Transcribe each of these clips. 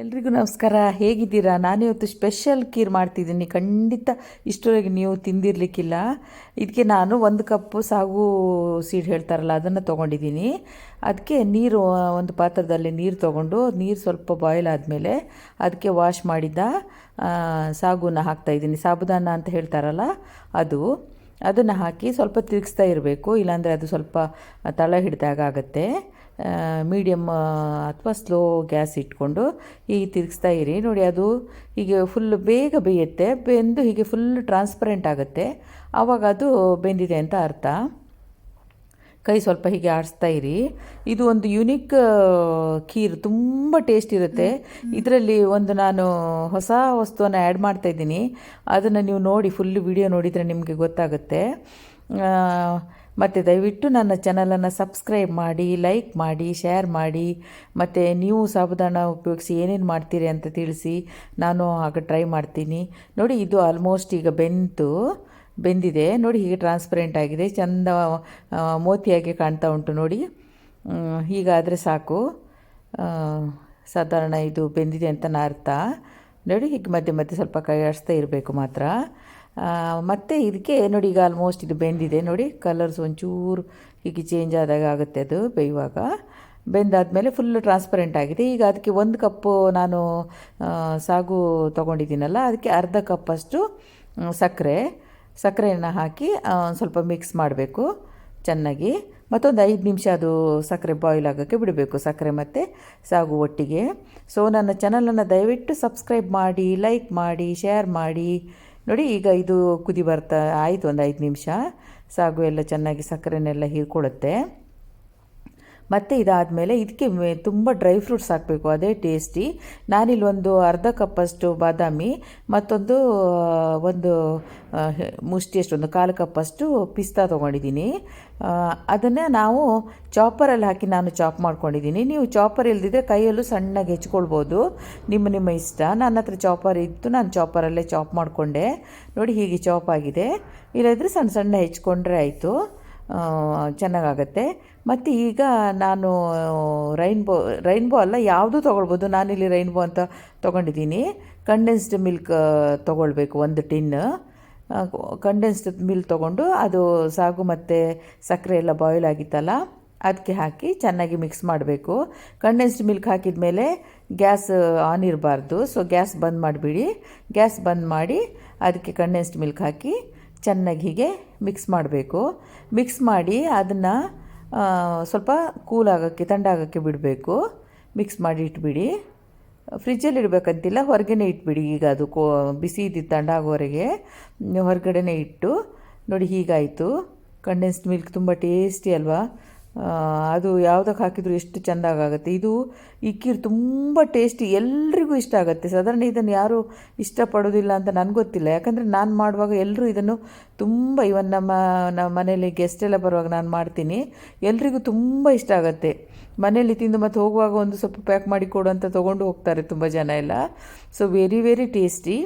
ಎಲ್ರಿಗೂ ನಮಸ್ಕಾರ. ಹೇಗಿದ್ದೀರಾ? ನಾನಿವತ್ತು ಸ್ಪೆಷಲ್ ಕೀರ್ ಮಾಡ್ತಿದ್ದೀನಿ. ಖಂಡಿತ ಇಷ್ಟೊರೆಗೆ ನೀವು ತಿಂದಿರಲಿಕ್ಕಿಲ್ಲ. ಇದಕ್ಕೆ ನಾನು ಒಂದು ಕಪ್ಪು ಸಾಗು ಸೀಡ್ ಹೇಳ್ತಾರಲ್ಲ, ಅದನ್ನು ತೊಗೊಂಡಿದ್ದೀನಿ. ಅದಕ್ಕೆ ನೀರು, ಒಂದು ಪಾತ್ರದಲ್ಲಿ ನೀರು ತೊಗೊಂಡು, ನೀರು ಸ್ವಲ್ಪ ಬಾಯ್ಲ್ ಆದಮೇಲೆ ಅದಕ್ಕೆ ವಾಶ್ ಮಾಡಿದ್ದ ಸಾಗುನ ಹಾಕ್ತಾಯಿದ್ದೀನಿ ಸಾಬುದಾನ ಅಂತ ಹೇಳ್ತಾರಲ್ಲ, ಅದು. ಅದನ್ನು ಹಾಕಿ ಸ್ವಲ್ಪ ತಿರುಗಿಸ್ತಾ ಇರಬೇಕು. ಇಲ್ಲಾಂದರೆ ಅದು ಸ್ವಲ್ಪ ತಳ ಹಿಡಿದಾಗ ಆಗುತ್ತೆ. ಮೀಡಿಯಮ್ ಅಥವಾ ಸ್ಲೋ ಗ್ಯಾಸ್ ಇಟ್ಕೊಂಡು ಈ ತಿರುಗಿಸ್ತಾ ಇರಿ. ನೋಡಿ ಅದು ಹೀಗೆ ಫುಲ್ ಬೇಗ ಬೇಯುತ್ತೆ ಬೆಂದು ಹೀಗೆ ಫುಲ್ ಟ್ರಾನ್ಸ್ಪರೆಂಟ್ ಆಗುತ್ತೆ. ಆವಾಗ ಅದು ಬೆಂದಿದೆ ಅಂತ ಅರ್ಥ. ಕೈ ಸ್ವಲ್ಪ ಹೀಗೆ ಆಡಿಸ್ತಾ ಇರಿ. ಇದು ಒಂದು ಯುನಿಕ್ ಖೀರ್ ತುಂಬ ಟೇಸ್ಟ್ ಇರುತ್ತೆ. ಇದರಲ್ಲಿ ಒಂದು ನಾನು ಹೊಸ ವಸ್ತುವನ್ನು ಆ್ಯಡ್ ಮಾಡ್ತಾ ಇದ್ದೀನಿ. ಅದನ್ನು ನೀವು ನೋಡಿ ಫುಲ್ ವಿಡಿಯೋ ನೋಡಿದರೆ ನಿಮಗೆ ಗೊತ್ತಾಗುತ್ತೆ. ಮತ್ತು ದಯವಿಟ್ಟು ನನ್ನ ಚಾನಲನ್ನು ಸಬ್ಸ್ಕ್ರೈಬ್ ಮಾಡಿ, ಲೈಕ್ ಮಾಡಿ, ಶೇರ್ ಮಾಡಿ, ಮತ್ತು ನೀವು ಸಾಬುದಾನ ಉಪಯೋಗಿಸಿ ಏನೇನು ಮಾಡ್ತೀರಿ ಅಂತ ತಿಳಿಸಿ ನಾನು ಆಗ ಟ್ರೈ ಮಾಡ್ತೀನಿ. ನೋಡಿ, ಇದು ಆಲ್ಮೋಸ್ಟ್ ಈಗ ಬೆಂತು, ಬೆಂದಿದೆ. ನೋಡಿ, ಹೀಗೆ ಟ್ರಾನ್ಸ್ಪರೆಂಟ್ ಆಗಿದೆ. ಚಂದ ಮೋತಿಯಾಗಿ ಕಾಣ್ತಾ ಉಂಟು ನೋಡಿ. ಹೀಗಾದರೆ ಸಾಕು. ಸಾಧಾರಣ ಇದು ಬೆಂದಿದೆ ಅಂತ ಅರ್ಥ. ನೋಡಿ, ಹೀಗೆ ಮಧ್ಯೆ ಮಧ್ಯೆ ಸ್ವಲ್ಪ ಕೈ ಆಡಿಸ್ತಾ ಇರಬೇಕು ಮಾತ್ರ. ಮತ್ತೆ ಇದಕ್ಕೆ ನೋಡಿ ಈಗ ಆಲ್ಮೋಸ್ಟ್ ಇದು ಬೆಂದಿದೆ. ನೋಡಿ ಕಲರ್ಸ್ ಒಂಚೂರು ಹೀಗೆ ಚೇಂಜ್ ಆದಾಗ ಆಗುತ್ತೆ ಅದು ಬೇಯುವಾಗ. ಬೆಂದಾದಮೇಲೆ ಫುಲ್ಲು ಟ್ರಾನ್ಸ್ಪರೆಂಟ್ ಆಗಿದೆ. ಈಗ ಅದಕ್ಕೆ ಒಂದು ಕಪ್ಪು ನಾನು ಸಾಗು ತೊಗೊಂಡಿದ್ದೀನಲ್ಲ, ಅದಕ್ಕೆ ಅರ್ಧ ಕಪ್ಪಷ್ಟು ಸಕ್ಕರೆ. ಸಕ್ಕರೆಯನ್ನು ಹಾಕಿ ಸ್ವಲ್ಪ ಮಿಕ್ಸ್ ಮಾಡಬೇಕು ಚೆನ್ನಾಗಿ. ಮತ್ತೊಂದು ಐದು ನಿಮಿಷ ಅದು ಸಕ್ಕರೆ ಬಾಯ್ಲ್ ಆಗೋಕ್ಕೆ ಬಿಡಬೇಕು, ಸಕ್ಕರೆ ಮತ್ತು ಸಾಗು ಒಟ್ಟಿಗೆ. ಸೊ ನನ್ನ ಚಾನಲನ್ನು ದಯವಿಟ್ಟು ಸಬ್ಸ್ಕ್ರೈಬ್ ಮಾಡಿ ಲೈಕ್ ಮಾಡಿ ಶೇರ್ ಮಾಡಿ. ನೋಡಿ ಈಗ ಇದು ಕುದಿ ಬರ್ತಾ ಆಯಿತು ಒಂದು ಐದು ನಿಮಿಷ. ಸಾಗು ಎಲ್ಲ ಚೆನ್ನಾಗಿ ಸಕ್ಕರೆನೆಲ್ಲ ಹೀರ್ಕೊಳ್ಳುತ್ತೆ. ಮತ್ತು ಇದಾದಮೇಲೆ ಇದಕ್ಕೆ ತುಂಬ ಡ್ರೈ ಫ್ರೂಟ್ಸ್ ಹಾಕಬೇಕು, ಅದೇ ಟೇಸ್ಟಿ. ನಾನಿಲ್ಲಿ ಒಂದು ಅರ್ಧ ಕಪ್ಪಷ್ಟು ಬಾದಾಮಿ, ಮತ್ತೊಂದು ಒಂದು ಮುಷ್ಟಿಯಷ್ಟು ಒಂದು ಕಾಲು ಕಪ್ಪಷ್ಟು ಪಿಸ್ತಾ ತೊಗೊಂಡಿದ್ದೀನಿ. ಅದನ್ನು ನಾವು ಚಾಪರಲ್ಲಿ ಹಾಕಿ ನಾನು ಚಾಪ್ ಮಾಡ್ಕೊಂಡಿದ್ದೀನಿ. ನೀವು ಚಾಪರ್ ಇಲ್ದಿದ್ರೆ ಕೈಯಲ್ಲೂ ಸಣ್ಣಗೆ ಹೆಚ್ಕೊಳ್ಬೋದು. ನಿಮ್ಮ ನಿಮ್ಮ ಇಷ್ಟ. ನನ್ನ ಹತ್ರ ಚಾಪರ್ ಇತ್ತು, ನಾನು ಚಾಪರಲ್ಲೇ ಚಾಪ್ ಮಾಡಿಕೊಂಡೆ. ನೋಡಿ ಹೀಗೆ ಚಾಪ್ ಆಗಿದೆ. ಇಲ್ಲದ್ರೆ ಸಣ್ಣ ಸಣ್ಣ ಹೆಚ್ಕೊಂಡ್ರೆ ಆಯಿತು. ಚೆನ್ನಾಗಾಗತ್ತೆ. ಮತ್ತು ಈಗ ನಾನು ರೈನ್ಬೋ ರೈನ್ಬೋ ಅಲ್ಲ, ಯಾವುದು ತೊಗೊಳ್ಬೋದು? ನಾನಿಲ್ಲಿ ರೈನ್ಬೋ ಅಂತ ತೊಗೊಂಡಿದ್ದೀನಿ. ಕಂಡೆನ್ಸ್ಡ್ ಮಿಲ್ಕ್ ತೊಗೊಳ್ಬೇಕು, ಒಂದು ಟಿನ್. ಕಂಡೆನ್ಸ್ಡ್ ಮಿಲ್ಕ್ ತೊಗೊಂಡು ಅದು ಸಾಗು ಮತ್ತು ಸಕ್ಕರೆ ಎಲ್ಲ ಬಾಯ್ಲ್ ಆಗಿತ್ತಲ್ಲ ಅದಕ್ಕೆ ಹಾಕಿ ಚೆನ್ನಾಗಿ ಮಿಕ್ಸ್ ಮಾಡಬೇಕು. ಕಂಡೆನ್ಸ್ಡ್ ಮಿಲ್ಕ್ ಹಾಕಿದ ಮೇಲೆ ಗ್ಯಾಸ್ ಆನ್ ಇರಬಾರ್ದು ಸೊ ಗ್ಯಾಸ್ ಬಂದ್ ಮಾಡಿಬಿಡಿ. ಗ್ಯಾಸ್ ಬಂದ್ ಮಾಡಿ ಅದಕ್ಕೆ ಕಂಡೆನ್ಸ್ಡ್ ಮಿಲ್ಕ್ ಹಾಕಿ ಚೆನ್ನಾಗಿ ಹೀಗೆ ಮಿಕ್ಸ್ ಮಾಡಬೇಕು. ಮಿಕ್ಸ್ ಮಾಡಿ ಅದನ್ನು ಸ್ವಲ್ಪ ಕೂಲ್ ಆಗೋಕ್ಕೆ ತಣ್ಣಗಾಗೋಕ್ಕೆ ಬಿಡಬೇಕು. ಮಿಕ್ಸ್ ಮಾಡಿ ಇಟ್ಬಿಡಿ. ಫ್ರಿಜ್ಜಲ್ಲಿ ಇಡಬೇಕಂತಿಲ್ಲ, ಹೊರಗೇನೆ ಇಟ್ಬಿಡಿ. ಈಗ ಅದು ಕೋ, ಬಿಸಿ ಇದ್ದಿದ್ದು ತಣ್ಣಾಗೋವರೆಗೆ ಹೊರಗಡೆನೇ ಇಟ್ಟು, ನೋಡಿ ಹೀಗಾಯಿತು. ಕಂಡೆನ್ಸ್ಡ್ ಮಿಲ್ಕ್ ತುಂಬ ಟೇಸ್ಟಿ ಅಲ್ವಾ? ಅದು ಯಾವುದಕ್ಕೆ ಹಾಕಿದ್ರು ಎಷ್ಟು ಚೆಂದಾಗುತ್ತೆ ಇದು ಈ ಕೀರ್ ತುಂಬ ಟೇಸ್ಟಿ, ಎಲ್ರಿಗೂ ಇಷ್ಟ ಆಗುತ್ತೆ. ಸಾಧಾರಣ ಇದನ್ನು ಯಾರು ಇಷ್ಟಪಡೋದಿಲ್ಲ ಅಂತ ನನಗೆ ಗೊತ್ತಿಲ್ಲ. ಯಾಕಂದರೆ ನಾನು ಮಾಡುವಾಗ ಎಲ್ಲರೂ ಇದನ್ನು ತುಂಬ, ಇವನ್ ನಮ್ಮ ನಮ್ಮ ಮನೇಲಿ ಗೆಸ್ಟ್ ಎಲ್ಲ ಬರುವಾಗ ನಾನು ಮಾಡ್ತೀನಿ. ಎಲ್ರಿಗೂ ತುಂಬ ಇಷ್ಟ ಆಗುತ್ತೆ. ಮನೆಯಲ್ಲಿ ತಿಂದು ಮತ್ತೆ ಹೋಗುವಾಗ ಒಂದು ಸ್ವಲ್ಪ ಪ್ಯಾಕ್ ಮಾಡಿ ಕೊಡು ಅಂತ ತೊಗೊಂಡು ಹೋಗ್ತಾರೆ ತುಂಬ ಜನ ಎಲ್ಲ. ಸೊ ವೆರಿ ವೆರಿ ಟೇಸ್ಟಿ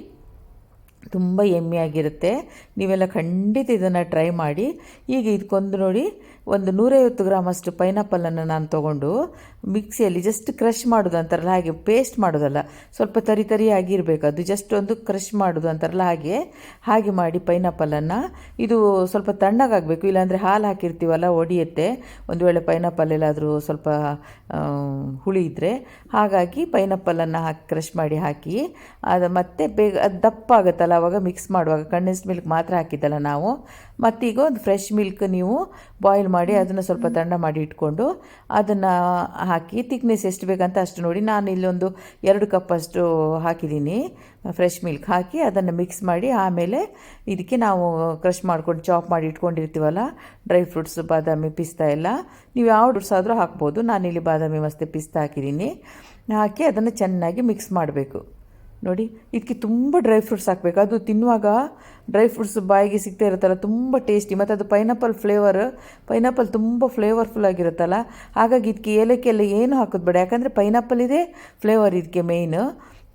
ತುಂಬ ಆಗಿರುತ್ತೆ. ನೀವೆಲ್ಲ ಖಂಡಿತ ಇದನ್ನು ಟ್ರೈ ಮಾಡಿ. ಈಗ ಇದಕ್ಕೊಂದು ನೋಡಿ ಒಂದು ನೂರೈವತ್ತು ಗ್ರಾಮಷ್ಟು ಪೈನಾಪಲನ್ನು ನಾನು ತಗೊಂಡು ಮಿಕ್ಸಿಯಲ್ಲಿ ಜಸ್ಟ್ ಕ್ರಷ್ ಮಾಡೋದು ಅಂತಾರಲ್ಲ, ಹಾಗೆ ಪೇಸ್ಟ್ ಮಾಡೋದಲ್ಲ. ಸ್ವಲ್ಪ ತರಿ ತರಿ ಆಗಿರಬೇಕು ಅದು ಜಸ್ಟ್ ಒಂದು ಕ್ರಷ್ ಮಾಡೋದು ಅಂತಾರಲ್ಲ, ಹಾಗೆ ಹಾಗೆ ಮಾಡಿ ಪೈನಾಪಲನ್ನು ಇದು ಸ್ವಲ್ಪ ತಣ್ಣಗಾಗಬೇಕು ಇಲ್ಲಾಂದರೆ ಹಾಲು ಹಾಕಿರ್ತೀವಲ್ಲ ಒಡಿಯುತ್ತೆ. ಒಂದು ವೇಳೆ ಪೈನಾಪಲ್ ಎಲ್ಲಾದರೂ ಸ್ವಲ್ಪ ಹುಳಿ ಇದ್ದರೆ ಹಾಗಾಗಿ ಪೈನಾಪಲನ್ನು ಹಾಕಿ ಕ್ರಷ್ ಮಾಡಿ ಹಾಕಿ, ಅದು ಮತ್ತೆ ಬೇಗ, ಅದು ದಪ್ಪ ಆಗುತ್ತಲ್ಲ, ಅವಾಗ ಮಿಕ್ಸ್ ಮಾಡುವಾಗ ಕಂಡೆನ್ಸ್ಡ್ ಮಿಲ್ಕ್ ಮಾತ್ರ ಹಾಕಿದ್ದಲ್ಲ ನಾವು. ಮತ್ತೀಗ ಒಂದು ಫ್ರೆಶ್ ಮಿಲ್ಕ್ ನೀವು ಬಾಯ್ಲ್ ಮಾಡಿ ಅದನ್ನು ಸ್ವಲ್ಪ ತಣ್ಣ ಮಾಡಿ ಇಟ್ಕೊಂಡು ಅದನ್ನು ಹಾಕಿ ತಿಕ್ನೆಸ್ ಎಷ್ಟು ಬೇಕಂತ ಅಷ್ಟು ನೋಡಿ ನಾನು ಇಲ್ಲೊಂದು ಎರಡು ಕಪ್ಪಷ್ಟು ಹಾಕಿದ್ದೀನಿ ಫ್ರೆಶ್ ಮಿಲ್ಕ್ ಹಾಕಿ ಅದನ್ನು ಮಿಕ್ಸ್ ಮಾಡಿ ಆಮೇಲೆ ಇದಕ್ಕೆ ನಾವು ಕ್ರಷ್ ಮಾಡ್ಕೊಂಡು ಚಾಪ್ ಮಾಡಿ ಇಟ್ಕೊಂಡಿರ್ತೀವಲ್ಲ ಡ್ರೈ ಫ್ರೂಟ್ಸ್ ಬಾದಾಮಿ ಪಿಸ್ತಾ ಎಲ್ಲ ನೀವು ಯಾವ ಫ್ರೂಟ್ಸ್ ಆದರೂ ಹಾಕ್ಬೋದು. ನಾನಿಲ್ಲಿ ಬಾದಾಮಿ ಮಸ್ತೆ ಪಿಸ್ತಾ ಹಾಕಿದ್ದೀನಿ. ಹಾಕಿ ಅದನ್ನು ಚೆನ್ನಾಗಿ ಮಿಕ್ಸ್ ಮಾಡಬೇಕು. ನೋಡಿ ಇದಕ್ಕೆ ತುಂಬ ಡ್ರೈ ಫ್ರೂಟ್ಸ್ ಹಾಕಬೇಕು. ಅದು ತಿನ್ನುವಾಗ ಡ್ರೈ ಫ್ರೂಟ್ಸ್ ಬಾಯಿಗೆ ಸಿಗ್ತಾ ಇರುತ್ತಲ್ಲ, ತುಂಬ ಟೇಸ್ಟಿ ಮತ್ತು ಅದು ಪೈನಾಪಲ್ ಫ್ಲೇವರ್ ಪೈನಾಪಲ್ ತುಂಬ ಫ್ಲೇವರ್ಫುಲ್ ಆಗಿರುತ್ತಲ್ಲ. ಹಾಗಾಗಿ ಇದಕ್ಕೆ ಏಲಕ್ಕಿ ಎಲ್ಲ ಏನು ಹಾಕೋದು ಬೇಡ. ಯಾಕಂದರೆ ಪೈನಾಪಲ್ ಇದೆ ಫ್ಲೇವರ್ ಇದಕ್ಕೆ ಮೇಯ್ನ್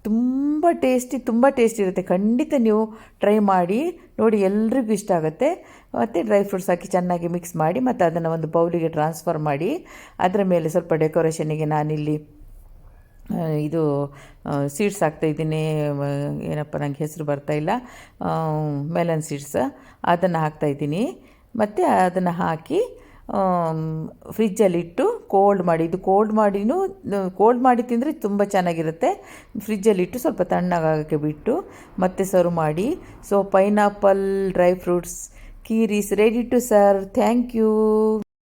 ತುಂಬ ಟೇಸ್ಟಿ ತುಂಬ ಟೇಸ್ಟಿ ಇರುತ್ತೆ. ಖಂಡಿತ ನೀವು ಟ್ರೈ ಮಾಡಿ, ನೋಡಿ ಎಲ್ರಿಗೂ ಇಷ್ಟ ಆಗುತ್ತೆ. ಮತ್ತು ಡ್ರೈ ಫ್ರೂಟ್ಸ್ ಹಾಕಿ ಚೆನ್ನಾಗಿ ಮಿಕ್ಸ್ ಮಾಡಿ, ಮತ್ತು ಅದನ್ನು ಒಂದು ಬೌಲಿಗೆ ಟ್ರಾನ್ಸ್ಫರ್ ಮಾಡಿ, ಅದರ ಮೇಲೆ ಸ್ವಲ್ಪ ಡೆಕೋರೇಷನಿಗೆ ನಾನಿಲ್ಲಿ ಇದು ಸೀಡ್ಸ್ ಹಾಕ್ತಾಯಿದ್ದೀನಿ ಏನಪ್ಪ, ನಂಗೆ ಹೆಸರು ಬರ್ತಾಯಿಲ್ಲ ಮೆಲನ್ ಸೀಡ್ಸ್ ಅದನ್ನು ಹಾಕ್ತಾಯಿದ್ದೀನಿ ಮತ್ತು ಅದನ್ನು ಹಾಕಿ ಫ್ರಿಜ್ಜಲ್ಲಿಟ್ಟು ಕೋಲ್ಡ್ ಮಾಡಿ, ಇದು ಕೋಲ್ಡ್ ಮಾಡಿನೂ ಕೋಲ್ಡ್ ಮಾಡಿ ತಿಂದರೆ ತುಂಬ ಚೆನ್ನಾಗಿರುತ್ತೆ. ಫ್ರಿಜ್ಜಲ್ಲಿಟ್ಟು ಸ್ವಲ್ಪ ತಣ್ಣಗಾಗೋಕ್ಕೆ ಬಿಟ್ಟು, ಮತ್ತೆ ಸರ್ವ್ ಮಾಡಿ. So pineapple dry fruits ಕೀರೀಸ್ ready to serve thank you